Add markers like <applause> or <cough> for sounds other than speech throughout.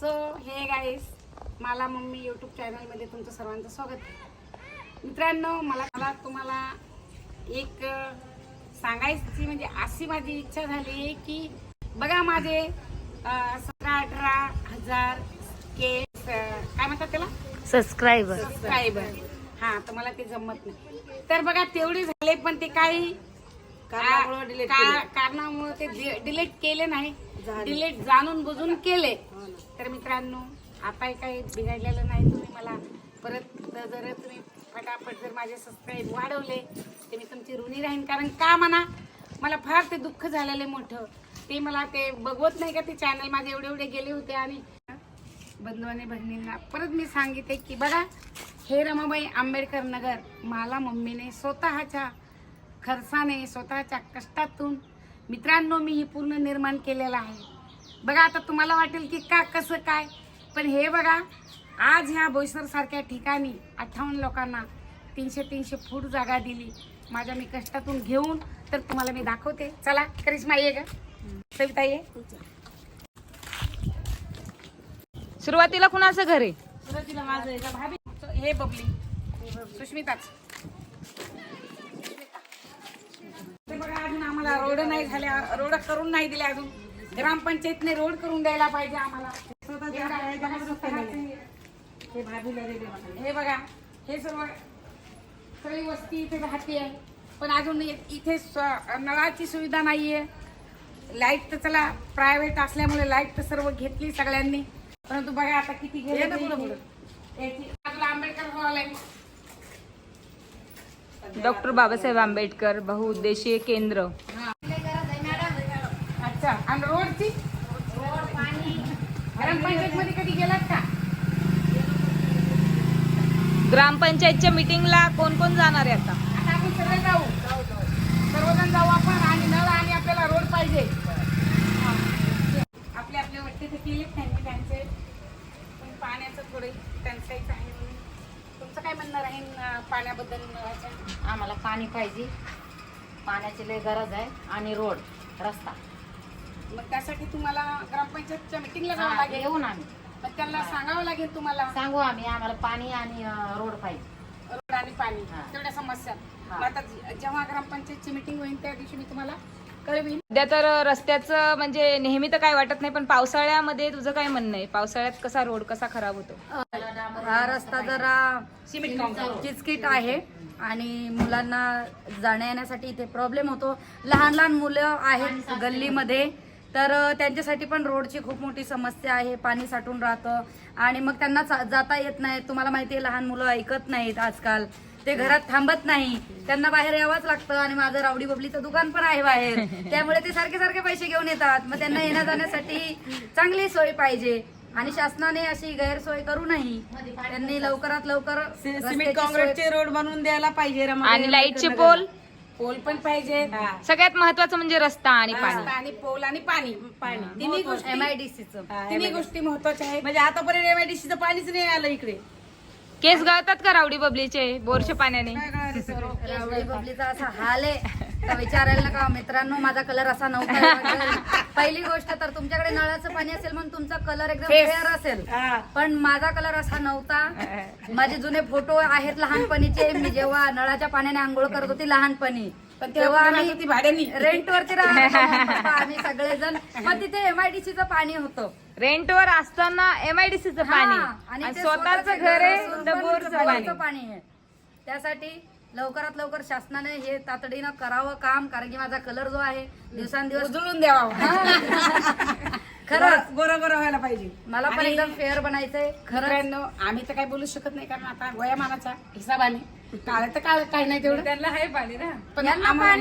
So hey guys मला mummy YouTube चॅनलमध्ये तुमचं सर्वांचं स्वागत आहे. मित्रांनो मला मला तुम्हाला एक सांगायची म्हणजे अशी माझी इच्छा झाली आहे की बघा माझे सतरा अठरा हजार के काय म्हणतात त्याला? सबस्क्राईबर सबस्क्रायबर हा तर मला ते जमत नाही. तर बघा तेवढे झाले पण ते काही कारणामुळं ते डिलीट केले नाही. डिलीट जाणून बुजून केले. तर मित्रांनो आता काही बिघडलेलं नाही. तुम्ही मला परत जर तुम्ही फटाफट जर माझे सबस्क्राईब वाढवले तर मी तुमची ऋणी राहीन. कारण का म्हणा मला फार ते दुःख झालेलं आहे मोठं. ते मला ते बघवत नाही का ते चॅनल माझे एवढे एवढे गेले होते आणि बंधू आणि बहिणींना परत मी सांगितले की बघा हे रमाबाई आंबेडकर नगर मला मम्मीने स्वतःच्या खर्चाने स्वतःच्या कष्टातून मित्रांनो मी ही पूर्ण निर्माण केलेलं आहे. बघा आता तुम्हाला वाटेल की का कसं काय? पण हे बघा आज ह्या बोईसर सारख्या ठिकाणी अठ्ठावन्न लोकांना तीनशे तीनशे फूट जागा दिली. माझ्या मी कष्टातून घेऊन तर तुम्हाला मी दाखवते. चला करिश्मा ये ग. सविता ये. सुरुवातीला कुणाचं घर आहे? सुरुवातीला माझं आहे का? भाभी. हे बबली. सुष्मिताच. ते बघा अजून आम्हाला रोड नाही झाल्या. रोड करून नाही दिले अजून. ग्रामपंचायतने रोड करून द्यायला पाहिजे आम्हाला. हे भाभीला. हे बघा हे सर्व सगळी वस्ती इथे राहते. आहे पण अजून इथे नळाची सुविधा नाहीये. लाइट तर चला प्रायव्हेट असल्यामुळे लाइट तर सर्व घेतली सगळ्यांनी. परंतु बघा आता किती बाजूला आंबेडकर हॉल आहे. डॉक्टर बाबासाहेब आंबेडकर बहुउद्देशीय केंद्र. अच्छा आणि रोडची? कधी गेलात का? ग्रामपंचायतच्या मीटिंगला कोण कोण जाणार आहे आता? आता आपण सगळे जाऊ. सर्वजण जाऊ आपण आणि नळ आणि आपल्याला रोड पाहिजे. आपले आपले वाटते ते केले त्यांनी त्यांचे. पण पाण्याचं थोडे टंचाईच आहे. काय म्हणणं राहील अं, पाण्याबद्दल? आम्हाला पाणी पाहिजे. पाण्याची लय गरज आहे आणि रोड रस्ता. मग त्यासाठी तुम्हाला ग्रामपंचायतच्या मिटिंगला जावं हा, लागेल. येऊन आम्ही. मग त्यांना सांगावं लागेल तुम्हाला. सांगू आम्ही आम्हाला पाणी आणि अं, रोड पाहिजे. रोड आणि पाणी हा. तेवढ्या समस्या. मग आता जे- जेव्हा ग्रामपंचायतची मिटिंग होईल त्या दिवशी मी तुम्हाला कळवीन. सध्या तर रस्त्याचं म्हणजे नेहमी तर काय वाटत नाही पण पावसाळ्यामध्ये तुझं काय म्हणणं आहे? पावसाळ्यात कसा रोड कसा खराब होतो? हा रस्ता जरा. किचकिट आहे आणि मुलांना जाण्या येण्यासाठी इथे प्रॉब्लेम होतो. लहान लहान मुलं आहेत गल्लीमध्ये. तर त्यांच्यासाठी पण रोडची खूप मोठी समस्या आहे. पाणी साठून राहतं. आणि मग त्यांना जाता येत नाही. तुम्हाला माहिती आहे लहान मुलं ऐकत नाहीत आजकाल. ते घरात थांबत नाही. त्यांना बाहेर यावंच लागतं. आणि माझं रावडी बबलीचं दुकान पण आहे बाहेर. त्यामुळे ते सारखे सारखे पैसे घेऊन येतात. मग त्यांना येण्या जाण्यासाठी चांगली सोय पाहिजे. आणि शासनाने अशी गैरसोय करू नये. त्यांनी लवकरात लवकर सिमेंट रस्त्याची सोय- काँक्रीटचे रोड बनवून द्यायला पाहिजे रमाबाई आणि लाईटचे पोल? पोल पण पाहिजे. सगळ्यात महत्वाचं म्हणजे रस्ता आणि पाणी. आणि पोल आणि पाणी. पाणी. तिन्ही गोष्टी. एमआयडीसीचं तिन्ही गोष्टी महत्त्वाच्या आहेत. म्हणजे आतापर्यंत एमआयडीसीचं पाणीच नाही आलं इकडे. केस गळतात का रावडी बबलीचे? बोरच्या पाण्याने? रावळी बबलीचा असा हाल आहे. तर विचारायला नका. मित्रांनो माझा कलर असा नव्हता. पहिली गोष्ट तर तुमच्याकडे नळाचं पाणी असेल म्हणून तुमचा कलर एकदम. फेअर असेल. पण माझा कलर असा नव्हता. <laughs> माझे जुने फोटो आहेत लहानपणीचे. मी जेव्हा नळाच्या पाण्याने आंघोळ करत होती लहानपणी पण तेव्हा आम्ही भाड्यानी. रेंट वरती राहत होतो, <laughs> आम्ही सगळेजण. मग तिथे एमआयडीसीचं पाणी होतं. रेंटवर असताना एमआयडीसीचं पाणी हा, आणि आणि ते स्वतःचं घर आहे तर बोरचं पाणी आहे. त्यासाठी लवकरात लवकर शासनाने हे तातडीनं करावं काम कारण की माझा कलर जो आहे दिवसांदिवस उजळून द्यावा. <laughs> खरंच. गोरा गोरा व्हायला पाहिजे. मला पण एकदम फेअर बनायचंय खरं आम्ही तर काही बोलू शकत नाही कारण आता वयामानाच्या हिसाबाने काळ तर काळ काही नाही तेवढं. त्यांना आहे पाणी ना. पण आम्हाला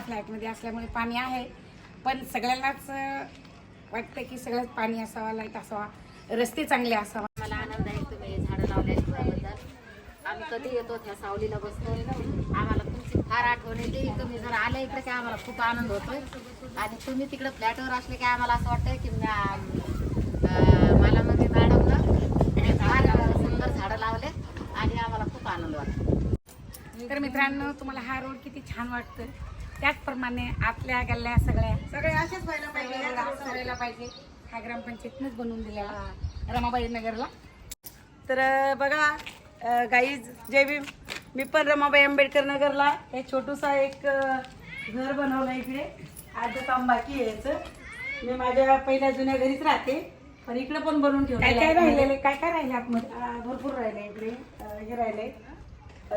फ्लॅटमध्ये असल्यामुळे पाणी आहे. पण सगळ्यांनाच वाटतं की सगळ्यात पाणी असावा लाइट असावा रस्ते चांगले असावा. मला आनंद आहे तुम्ही झाडं लावल्याबद्दल आम्ही कधी येतो त्या सावलीला बसतो. आम्हाला तुमची फार आठवण येते. तुम्ही जर आले इकडे की आम्हाला खूप आनंद होतोय. आणि तुम्ही तिकडे फ्लॅटवर असले की आम्हाला असं वाटतंय की मला म्हणजे मॅडमनं फार सुंदर झाडं लावले आणि आम्हाला खूप आनंद वाटतो तर मित्रांनो तुम्हाला हा रोड किती छान त्याचप्रमाणे आतल्या गल्ल्या सगळ्या सगळे असेच व्हायला सगळ्या व्हायला पाहिजे. हा ग्रामपंचायतनंच बनवून दिलेला रमाबाई नगरला. तर बघा गाईज जय भीम. मी पण रमाबाई आंबेडकर नगरला हे छोटूसा एक घर बनवलं इकडे. आज काम बाकी आहे याचं. मी माझ्या पहिल्या जुन्या घरीच राहते पण इकडे पण बनवून ठेवलं काय काय राहिलेले? काय काय राहिले आतमध्ये? भरपूर राहिले इकडे. हे राहिले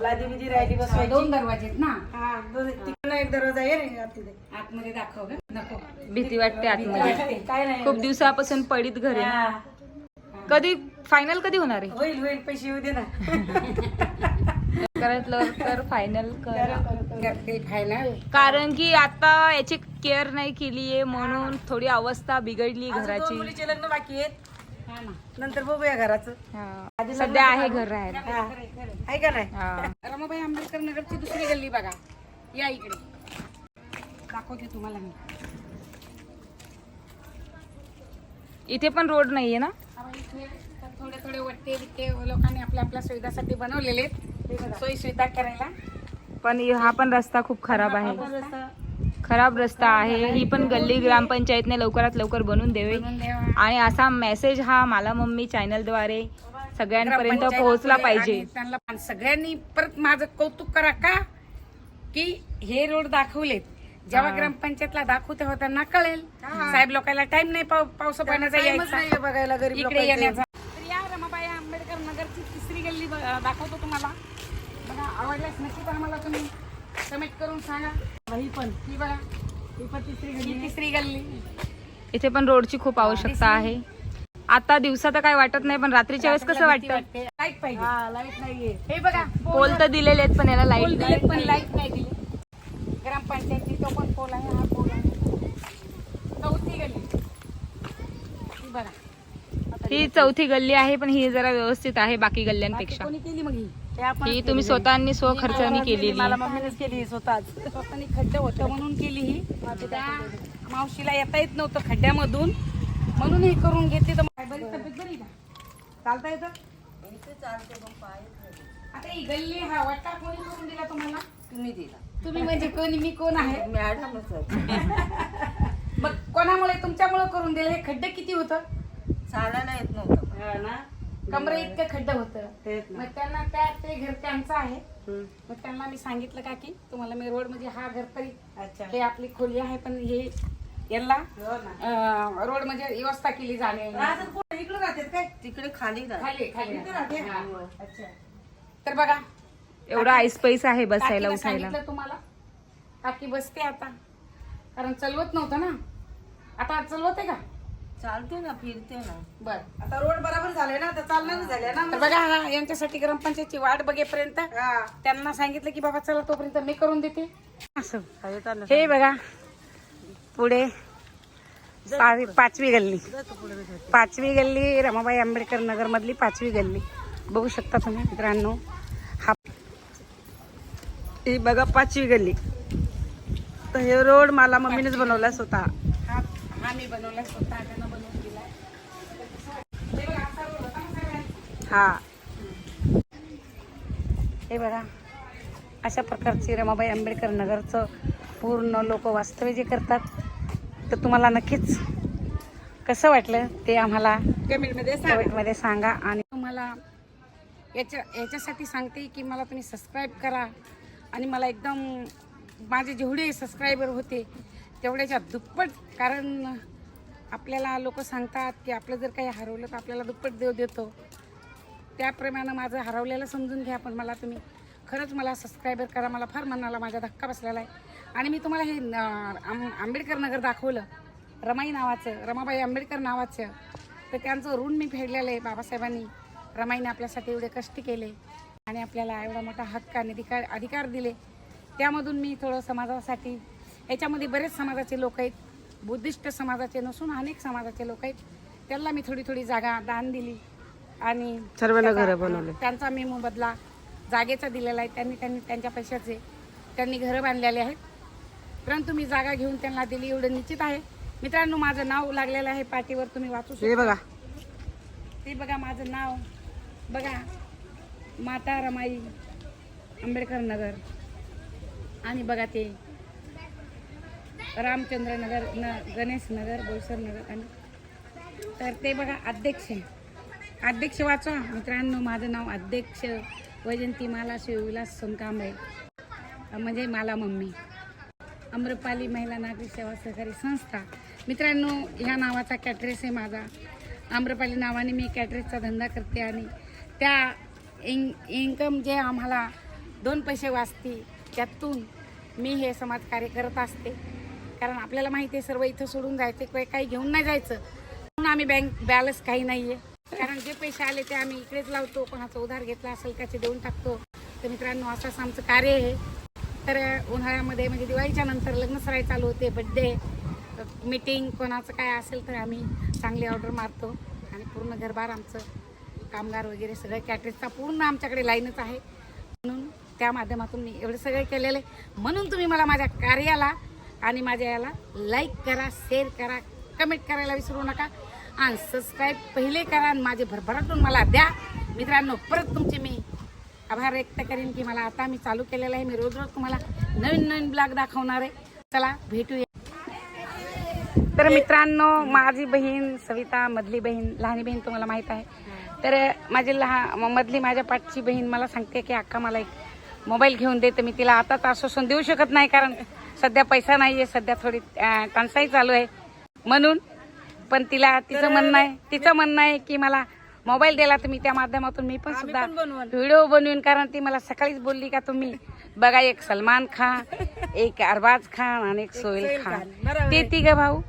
लादी बिदी राहिली बसवायची. दोन दरवाजे आहेत ना? हा दोन तिकडं एक दरवाजा आहे रे आतमध्ये. आतमध्ये दाखव नको. भीती वाटते आतमध्ये. काय नाही. खूप दिवसापासून पडीत घर आहे हा. कधी फायनल कधी होणार आहे? होईल होईल पैसे येऊ दे ना. लवकरात लवकर फायनल कर. करते फायनल कारण की आता याची केअर नाही केली आहे म्हणून थोडी अवस्था बिघडली घराची. मुलीचे लग्न बाकी आहेत. हा ना. नंतर बघूया घराचं. हा. सध्या आहे घर राहायला. हा. आहे का नाही? हा. रमाबाई आंबेडकर नगरची दुसरी गल्ली बघा. या इकडे. दाखवते तुम्हाला मी. इथे पण रोड नाहीये ना? थोडे थोडे वट्टे बिट्टे लोकांनी आपल्या आपल्या सुविधासाठी बनवलेले सोयी सुविधा करायला. पण हा पण रस्ता खूप खराब आहे. खराब रस्ता आहे. ही पण गल्ली ग्रामपंचायतने लवकरात लवकर बनवून द्यावा. आणि असा मेसेज हा मला मम्मी चॅनलद्वारे सगळ्यांपर्यंत पोहोचला पाहिजे. त्यांना सगळ्यांनी परत माझं कौतुक करा का? की हे रोड दाखवलेत. जेव्हा ग्रामपंचायतला दाखवू तेव्हा त्यांना कळेल. साहेब लोकांना टाइम नाही पाव- पावसा पाण्याचा यायचा. बघायला गरीब इकडे. येण्याचा. तर या रमाबाई आंबेडकर नगरची तिसरी गल्ली दाखवतो तुम्हाला. बघा आवडल्यास नक्कीच आम्हाला तुम्ही. कमेंट करून सांगा. ही पण ही बघा ही पण तिसरी ही गल्ली तिसरी गल्ली. इथे पण रोडची खूप आवश्यकता आहे. आता दिवसा तर काय वाटत नाही पण रात्रीच्या वेळेस कसं वाटतं? लाइट पाहिजे. हा लाइट नाहीये. हे बघा पोल तर दिलेले आहेत पण याला लाइट दिले पण लाइट नाही दिली. ग्रामपंचायती तो पण पोल आहे हा पोल आहे. चौथी गल्ली. ही बघा. ही चौथी गल्ली आहे पण ही जरा व्यवस्थित आहे बाकी गल्ल्यांपेक्षा. कोणी केली मग ही? आपण ही तुम्ही स्वतःनी स्वखर्चाने केलेली. मला मम्मीनेच केली स्वतःच. स्वतःनी खड्डे होतं म्हणून केली ही. त्या मावशीला येता येत नव्हतं खड्ड्यामधून. म्हणून हे करून घेतली तर बरी तब्येत बरी का? चालता येतं आता ही गल्ली हा वाटा कोणी करून दिला तुम्हाला? तुम्ही दिला. तुम्ही म्हणजे कोणी मी कोण आहे? <laughs> मॅडमच <laughs> मग कोणामुळे तुमच्यामुळे करून दिलं? हे खड्डे किती होतं? चालायला येत नव्हतं. ना. कमरे इतकं खड्डे होतं. तेच ना. मग त्यांना त्या ते घर त्यांचं आहे. हम्म. मग त्यांना मी सांगितलं का की तुम्हाला मी रोड म्हणजे हा घर तरी अच्छा. हे आपली खोली आहे पण हे यांना हो ना. रोड म्हणजे व्यवस्था केली जाणे राहतात कुठं? इकडं राहतात काय तिकडे खाली खाली खाली इकडे राहते. हा. अच्छा. तर बघा एवढा आईस पैस आहे बसायला काकीला उठायला. सांगितलं तुम्हाला? काकी बसते आता. कारण चलवत नव्हतं ना. आता चलवते का? चालते ना फिरते ना. बर. आता रोड बरोबर झाले ना आता चालणार झाले ना. तर बघा हा यांच्यासाठी ग्रामपंचायतची वाट बघेपर्यंत हा. त्यांना सांगितलं की बाबा चला तोपर्यंत मी करून देते. असं. हे बघा. पुढे सहावी- पाचवी गल्ली. पाचवी गल्ली रमाबाई आंबेडकर नगर मधली पाचवी गल्ली. बघू शकता तुम्ही मित्रांनो. हा ही बघा पाचवी गल्ली. तर हे रोड मला मम्मीनेच बनवला स्वतः. हा हा मी बनवला स्वतः त्यानं बनवून हे सगळ्यांचा. हा. हे बघा अशा प्रकारची रमाबाई आंबेडकर नगरचं पूर्ण लोक वास्तव्य जे करतात तर तुम्हाला नक्कीच कसं वाटलं ते आम्हाला कमेंटमध्ये कमेंटमध्ये सांगा. आणि तुम्हाला याच्या याच्यासाठी सांगते की मला तुम्ही सबस्क्राईब करा. आणि मला एकदम माझे जेवढे सबस्क्रायबर होते तेवढ्याच्या दुप्पट कारण आपल्याला लोक सांगतात की आपलं जर काही हरवलं तर आपल्याला दुप्पट देव देतो. त्याप्रमाणे माझं हरवलेलं समजून घ्या पण मला तुम्ही खरंच मला सबस्क्रायबर करा. मला फार मनाला माझा धक्का बसलेला आहे. आणि मी तुम्हाला हे आं- आंबेडकर नगर दाखवलं. रमाई नावाचं रमाबाई आंबेडकर नावाचं. तर त्यांचं ऋण मी फेडलेलं आहे बाबासाहेबांनी. रमाईने आपल्यासाठी एवढे कष्ट केले. आणि आपल्याला एवढा मोठा हक्क आणि अधिकार अधिकार दिले. त्यामधून मी थोडं समाजासाठी याच्यामध्ये बरेच समाजाचे लोक आहेत. बुद्धिस्ट समाजाचे नसून अनेक समाजाचे लोक आहेत. त्यांना मी थोडी थोडी जागा दान दिली. आणि सर्वांना घरं बनवले. त्यांचा मी मोबदला जागेचा दिलेला आहे. त्यांनी त्यांनी त्यांच्या पैशाचे त्यांनी घरं बांधलेले आहेत. परंतु मी जागा घेऊन त्यांना दिली एवढं निश्चित आहे. मित्रांनो माझं नाव लागलेलं आहे पाठीवर. तुम्ही वाचू शकता. हे बघा. ते बघा माझं नाव. बघा. माता रमाई आंबेडकर नगर. आणि बघा ते रामचंद्र नगर न गणेश नगर बोईसर नगर आणि तर ते बघा अध्यक्ष. अध्यक्ष वाचवा. मित्रांनो माझं नाव अध्यक्ष वैजंती माला शिवविलास सोनकांबळे. म्हणजे माला मम्मी. अम्रपाली महिला नागरिक सेवा सहकारी संस्था. मित्रांनो ह्या नावाचा कॅटरेस आहे माझा. आम्रपाली नावाने मी कॅटरेसचा धंदा करते आणि त्या इं इन्कम जे आम्हाला दोन पैसे वाचते त्यातून मी हे समाजकार्य करत असते. कारण आपल्याला माहिती आहे सर्व इथं सोडून जायचं किंवा काही घेऊन नाही जायचं. म्हणून आम्ही बँक बॅलन्स काही नाही आहे कारण जे पैसे आले ते आम्ही इकडेच लावतो. कोणाचा उधार घेतला असेल त्याचे देऊन टाकतो. तर मित्रांनो असंच आमचं कार्य आहे. तर उन्हाळ्यामध्ये म्हणजे दिवाळीच्या नंतर लग्न सराई चालू होते बड्डे मीटिंग कोणाचं काय असेल तर आम्ही चांगली ऑर्डर मारतो. आणि पूर्ण घरभार आमचं कामगार वगैरे सगळं कॅटरेजचा पूर्ण आमच्याकडे लाईनच आहे. म्हणून त्या माध्यमातून मी एवढं सगळं केलेलं. आहे म्हणून तुम्ही मला माझ्या कार्याला आणि माझ्या याला लाईक करा शेअर करा कमेंट करायला विसरू नका. आणि सबस्क्राईब पहिले करा आणि माझे भरभराटून मला द्या. मित्रांनो परत तुमचे मी आभार व्यक्त करेन की मला आता मी चालू केलेलं आहे. मी रोज रोज तुम्हाला नवीन नवीन ब्लॉग दाखवणार आहे. चला भेटूया. तर मित्रांनो माझी बहीण सविता मधली बहीण लहानी बहीण तुम्हाला माहीत आहे. तर माझी लहान मधली माझ्या पाठची बहीण मला सांगते की अक्का मला एक मोबाईल घेऊन दे तर मी तिला आताच आश्वासन देऊ शकत नाही कारण सध्या पैसा नाही आहे सध्या थोडी टंचाई चालू आहे. म्हणून पण तिला तिचं म्हणणं आहे तिचं म्हणणं आहे की मला मोबाईल दिला तर मी त्या माध्यमातून मी पण सुद्धा व्हिडिओ बनवीन कारण ती मला सकाळीच बोलली का तुम्ही बघा एक सलमान खान एक अरबाज खान आणि एक सोहेल खान. ते तिघ भाऊ.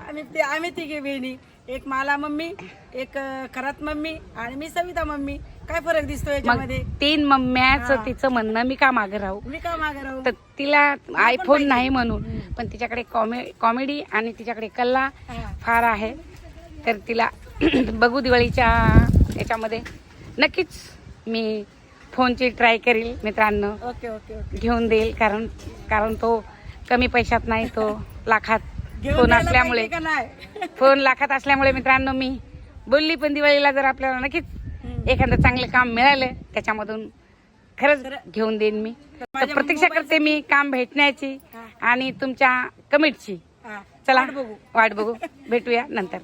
आम्ही ते आम्ही तिघे बहिणी. एक माला मम्मी एक खरात मम्मी आणि मी सविता मम्मी. काय फरक दिसतो याच्यामध्ये? तीन मम्म्याचं तिचं म्हणणं मी का मागे राहू? मी का मागे राहू? तर तिला आयफोन नाही म्हणून. पण तिच्याकडे कॉमे कॉमेडी आणि तिच्याकडे कला हा. फार आहे. तर तिला <clears throat> बघू दिवाळीच्या याच्यामध्ये. नक्कीच मी फोनची ट्राय करील मित्रांनो. Okay okay okay. घेऊन देईल कारण कारण तो कमी पैशात नाही तो <laughs> लाखात फोन असल्यामुळे. <laughs> फोन लाखात असल्यामुळे मित्रांनो मी बोलली पण दिवाळीला जर आपल्याला नक्कीच एखादं चांगलं काम मिळालं त्याच्यामधून खरंच घेऊन देईन मी. तर प्रतीक्षा करते मी काम भेटण्याची आणि तुमच्या कमिटची. चला. वाट बघू. <laughs> भेटूया नंतर.